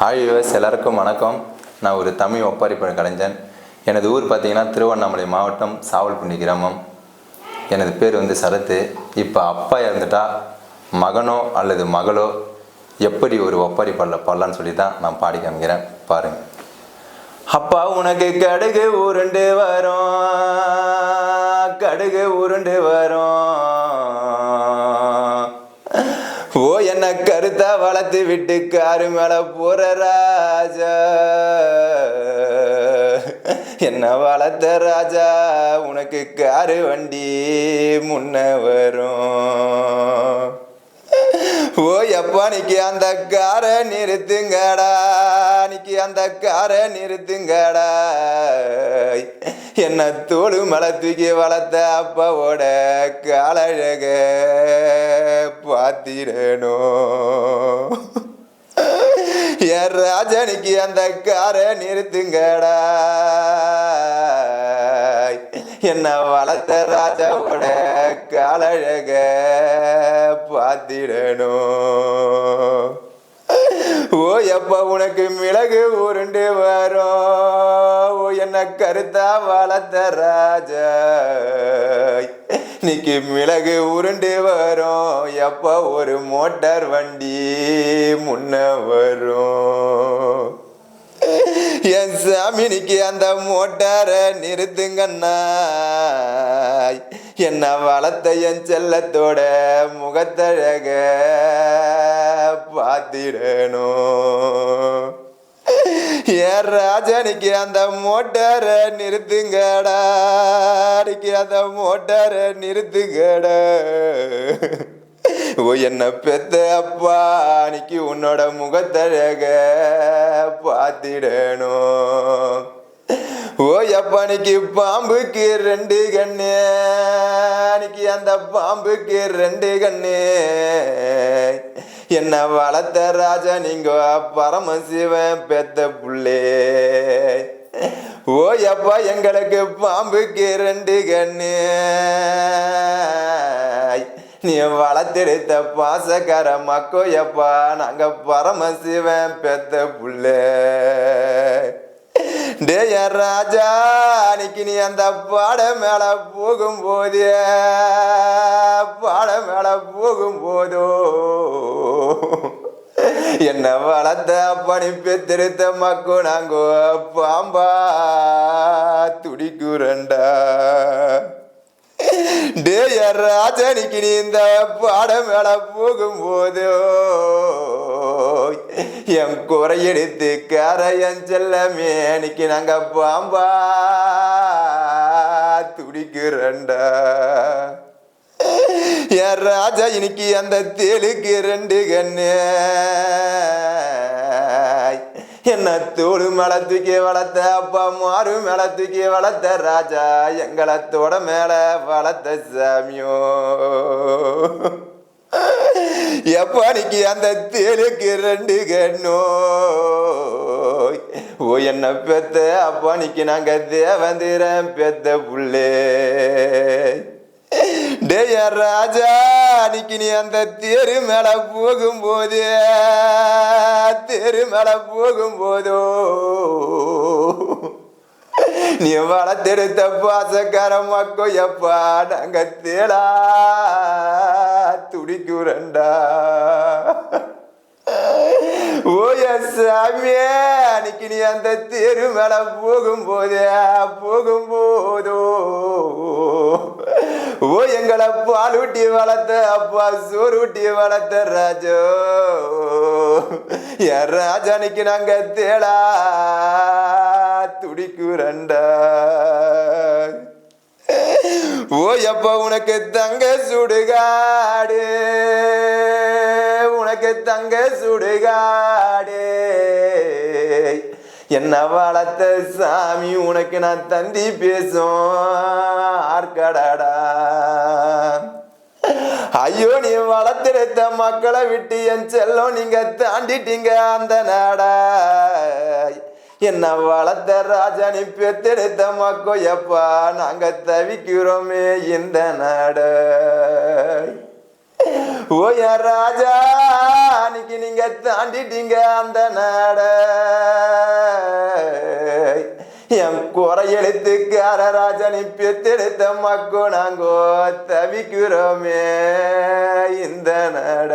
Hi எல்லாருக்கும் வணக்கம். நான் ஒரு தமிழ் ஒப்பாரிப்பட கலைஞன். எனது ஊர் பார்த்தீங்கன்னா திருவண்ணாமலை மாவட்டம் சாவல்புண்ணி கிராமம். எனது பேர் வந்து சரத்து. இப்போ அப்பா இறந்துட்டா மகனோ அல்லது மகளோ எப்படி ஒரு ஒப்பாரி பாடல பாடலான்னு சொல்லி தான் நான் பாடி காமிக்கிறேன். பாருங்க. அப்பா உனக்கு கடுகு உருண்டு வரும். கடுகு உருண்டு வரும். கருத்தா வளர்த்து விட்டு காரு மேல போற ராஜா. என்ன வளர்த்த ராஜா? உனக்கு காரு வண்டி முன்ன வரும். ஓ எப்பா நிக்கி அந்த காரை நிறுத்துங்கடா. நிக்கி அந்த காரை நிறுத்துங்கடா. என்ன தோடு மலை தூக்கி வளர்த்த அப்பாவோட காலழக பாத்திரணும் என் ராஜனுக்கு அந்த காரை நிறுத்துங்கடா. என்ன வளர்த்த ராஜாவோட காலழக பாத்திடணும் ஓ எப்ப உனக்கு மிளகு உருண்டு வரும்? என்ன கருத்தா வளர்த்த ராஜா இன்னைக்கு மிளகு உருண்டு வரும். எப்ப ஒரு மோட்டார் வண்டி முன்ன வரும்? என் சாமினிக்கு அந்த மோட்டாரை நிறுத்துங்கண்ணா என்ன வளர்த்த என் செல்லத்தோட முகத்தழக பார்த்திடணும். என் ராஜனுக்கு அந்த மோட்டாரை நிறுத்துங்கடா. அன்னைக்கு அந்த மோட்டாரை நிறுத்துங்கடா. ஓ என்ன பெத்த அப்பா அன்னைக்கு உன்னோட முகத்தழக பார்த்திடணும். ஓ எப்பனைக்கு பாம்புக்கு ரெண்டு கண்ணு. அன்னைக்கு அந்த பாம்புக்கு ரெண்டு கண்ணு. என்ன வளர்த்த ராஜா நீங்க பரமசிவன் பெத்த புள்ளே. ஓ எங்களுக்கு பாம்புக்கு ரெண்டு கண்ணு. நீ வளர்த்தெடுத்த பாசக்கார மக்கோயப்பா நாங்க பரமசிவன் பெத்த புள்ள. டேய ராஜா அன்னைக்கு நீ அந்த பாட மேல போகும்போதே பாட மேல போகும்போது என்ன வளர்த்த பணி பெத்திருத்த மக்கோ நாங்கோ பாம்பா துடிக்குறண்டா டேய ராஜனிக்கு நீ இந்த பாடம் மேல போகும்போது என் குறையெடுத்து கரையன் செல்லமே அன்னைக்கு நாங்க பாம்பா துடிக்கிறண்டா என் ராஜா இன்னைக்கு அந்த தேலுக்கு ரெண்டு கண்ணு. என்ன தோடு மேல தூக்கி வளர்த்த அப்பா மாறு மேல தூக்கி வளர்த்த ராஜா எங்களை தோட மேல வளர்த்த சாமியோ. எப்பா நீக்கி அந்த தேலுக்கு ரெண்டு கண்ணோ? ஓ என்ன பெத்த அப்பா நீக்கி நாங்க தேவந்திரம் பெத்த புள்ளே. டேய ராஜா அன்னைக்கு நீ அந்த தேரு மேல போகும்போது தேரு மேல போகும்போதோ நீ வளர்த்தெடுத்த பாசக்கார மக்கோ எப்பா நாங்க தேடா துடிக்குறண்டா ஓ சாமியே. அன்னைக்கு நீ அந்த தேரு மேல போகும்போதே போகும்போதோ ஓ எங்களை பால் ஊட்டி வளர்த்த அப்பா சோறு ஊட்டி வளர்த்த ராஜோ. என் ராஜானிக்கு நாங்க தேடா துடிக்குறண்டா ஓ எப்ப உனக்கு தங்க சுடுகாடு? உனக்கு தங்க சுடுகாடே. என்ன வளர்த்த சாமி உனக்கு நான் தந்தி பேசும் ஆர்க்கடாடா ஐயோ நீ வளர்த்தெடுத்த மக்களை விட்டு என் செல்லம் நீங்க தாண்டிட்டீங்க அந்த நாடா. என்ன வளர்த்த ராஜா நீ பெத்தெடுத்த மக்கோ எப்பா நாங்க தவிக்கிறோமே இந்த நாடு. ஓ ஓய ராஜா அன்னைக்கு நீங்க தாண்டிட்டீங்க அந்த நாட. என் குறையெடுத்துக்கார ராஜா நீ பெத்தெடுத்த மக்கோ நாங்கோ தவிக்கிறோமே இந்த நாட.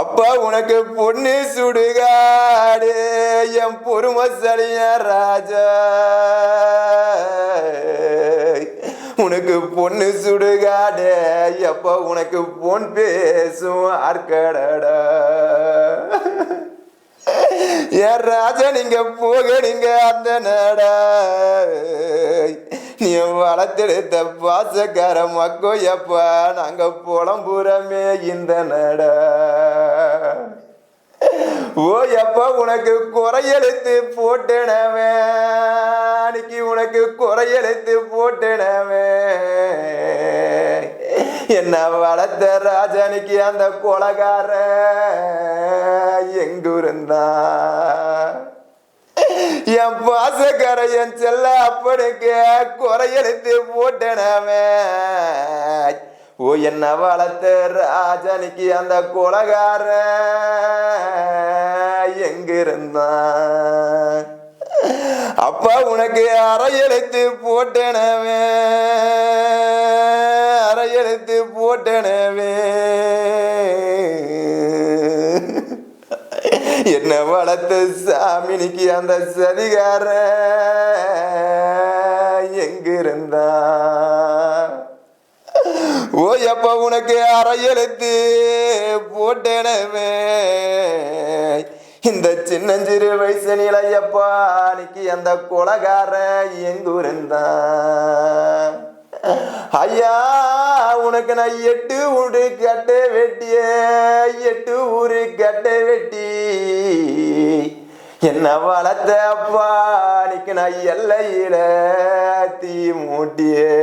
அப்பா உனக்கு பொண்ணு சுடுகாடு என் பொறுமசலிய ராஜா. உனக்கு பொண்ணு சுடு எப்ப உனக்கு போன் பேசும் ஆர்க்கடடா என் ராஜா நீங்க போக நீங்க அந்த நடா. நீ வளர்த்தெடுத்த பாசக்கார மக்கோ எப்பா நாங்க புலம்புறமே இந்த நடா. ஓ எப்பா உனக்கு குறையெழுத்து போட்டனவே? அன்னைக்கு உனக்கு குறையெழுத்து போட்டனவே? என்ன வளர்த்த ராஜனுக்கு அந்த கொலகார? எங்கு இருந்தா என் பாசக்கார என் செல்ல அப்பனுக்கு குறையெழுத்து போட்டனவே. ஓ என்ன வளர்த்த ராஜனுக்கு அந்த கொலகார? இருந்தான் அப்பா உனக்கு அறையெழுத்து போட்டனவே. அறையெழுத்து போட்டனவே. என்ன வளர்த்த சாமினிக்கு அந்த சதிகார எங்கிருந்தா ஓ எப்ப உனக்கு அறையெழுத்து போட்டனவே. இந்த சின்னஞ்சிறு வயசு நிலையப்பா அன்னைக்கு அந்த கொலகார எங்கூர்ந்தான் ஐயா உனக்கு நான் எட்டு ஊரு கட்ட வெட்டிய எட்டு ஊரு கட்ட வெட்டி. என்ன வளர்த்த அப்பா அன்னைக்கு நான் எல்லையில தீ மூட்டியே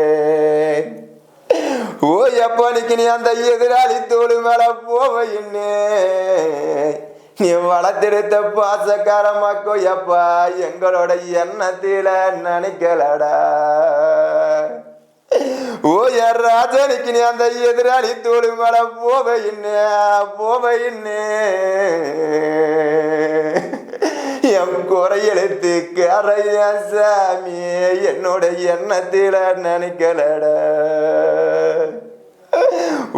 ஓ அன்னைக்கு நீ அந்த எதிராளி தோடு மேல போவையின்னு நீ வளர்த்தெடுத்த பாசக்கார மக்கோ எப்பா எங்களோட எண்ணத்தில நினைக்கலடா. ஓ யார் ராஜனுக்கு நீ அந்த எதிராளி தோழி மேல போவையின்னு போவையின்னு என் குறையெழுத்து கரையா சாமி என்னோட எண்ணத்தில நினைக்கலடா.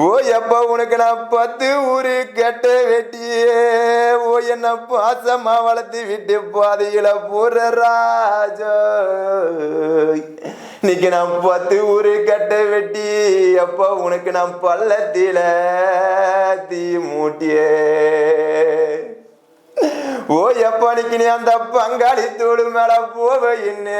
ஓ எப்பா உனக்கு நான் பத்து ஊரு கெட்ட வெட்டியே. ஓ என்ன பாசமா வளர்த்து விட்டு பாதையில போற ராஜோ. இன்னைக்கு நான் பத்து ஊரு கெட்ட வெட்டி. அப்பா உனக்கு நான் பள்ளத்தில தீ மூட்டியே. ஓ எப்பனிக்கு நீ அந்த பங்காளி தோடு மேல போவ நீ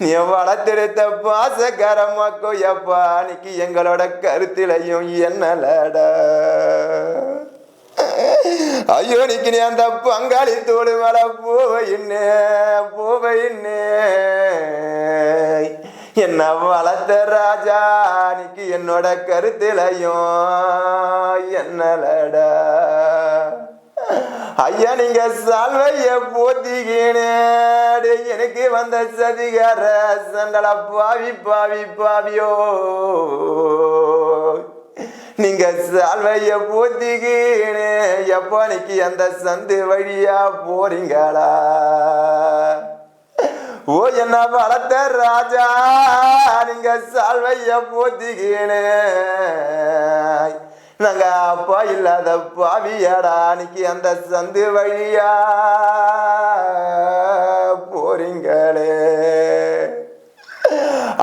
வளர்த்தெடுத்த பாசக்கார மக்கோ எப்பா அன்னைக்கு எங்களோட கருத்திலையும் என்னலடா ஐயோ நிக்கு நீ அந்த பங்காளி தோடு மேல போவையின்னு போவையின்னு என்ன வளர்த்த ராஜா அன்னைக்கு என்னோட கருத்திலையும் என்னலடா ஐயா நீங்க சால்வைய போத்திக்கினே எனக்கு வந்த சதிகார சண்டல பாவி பாவி பாவியோ. நீங்க சால்வைய போத்திக்கினே எப்போ அன்னைக்கு அந்த சந்து வழியா போறீங்களா? ஓ என்ன வளர்த்த ராஜா நீங்க சால்வைய போத்திக்கினே. நாங்க அப்பா இல்லாத பாவியாடா அன்னைக்கு அந்த சந்து வழியா போறீங்களே.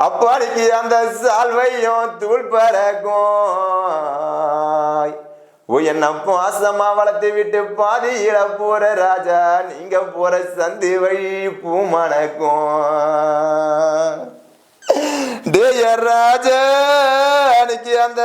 அப்பாடிக்கு அந்த சால்வையும் தூள் பறக்கும். என்ன பாசமா வளர்த்து விட்டு பாதியில போற ராஜா நீங்க போற சந்து வழி பூமணக்கும் டேய ராஜா அன்னைக்கு அந்த